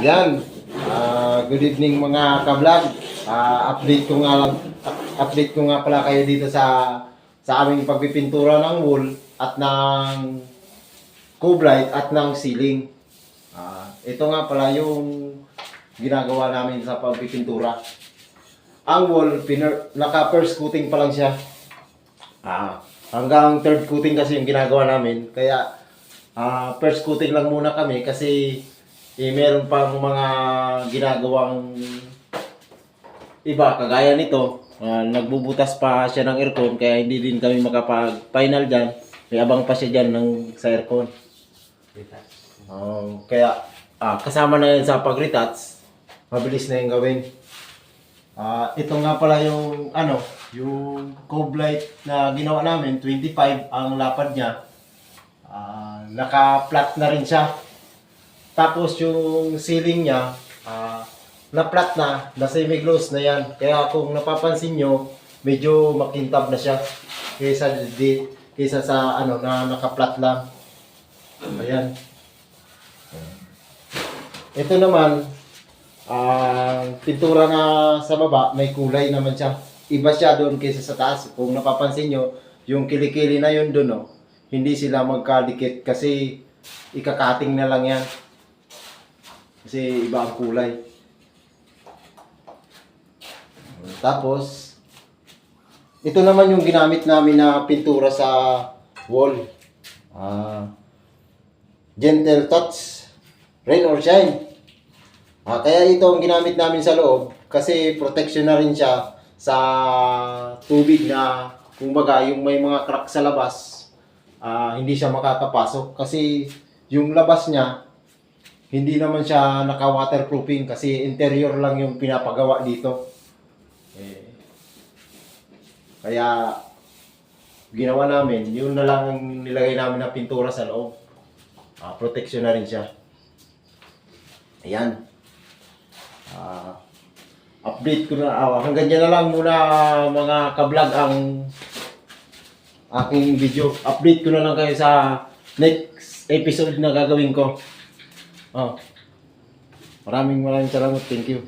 Yan. Ah, good evening mga ka-vlog. Ah, update ko nga update ko nga pala kayo dito sa sa aming pagpipintura ng wall at ng coblight at ng ceiling. Ah, ito nga pala yung ginagawa namin sa pagpipintura. Ang wall, naka first coating pa lang siya. Ah, hanggang third coating kasi yung ginagawa namin. Kaya ah, first coating lang muna kami kasi eh, meron pang mga ginagawang iba kagaya nito. Ah, nagbubutas pa siya ng aircon kaya hindi din kami makapag-final dyan. May abang pa siya dyan ng, sa aircon. Um, kaya ah, kasama na yan sa pag-retouch. Mabilis na yung gawin. Ah, ito nga pala yung ano, yung cove light na ginawa namin, 25 ang lapad niya. Ah, naka-flat na rin siya. Tapos yung ceiling niya, ah, na-flat na, na semi-gloss na yan. Kaya kung napapansin nyo, medyo makintab na siya kaysa di, kaysa sa ano na naka-flat lang. Ayan. Ito naman, ang pintura na sa baba, may kulay naman siya. Iba siya doon kaysa sa taas. Kung napapansin nyo, yung kilikili na yun doon, oh, hindi sila magkadikit kasi ikakating na lang yan. Kasi iba ang kulay. Tapos, ito naman yung ginamit namin na pintura sa wall. Ah, gentle touch, rain or shine. Ah, kaya ito ang ginamit namin sa loob kasi protection na rin siya sa tubig na kumbaga yung may mga crack sa labas ah, hindi siya makakapasok kasi yung labas niya hindi naman siya naka-waterproofing kasi interior lang yung pinapagawa dito. Eh, kaya ginawa namin, yun na lang ang nilagay namin na pintura sa loob. Ah, protection na rin siya. Ayan. Ah, update ko na. ah, hanggang dyan na lang muna mga kablog ang aking video. Update ko na lang kayo sa next episode na gagawin ko. Oh. Maraming maraming salamat. Thank you.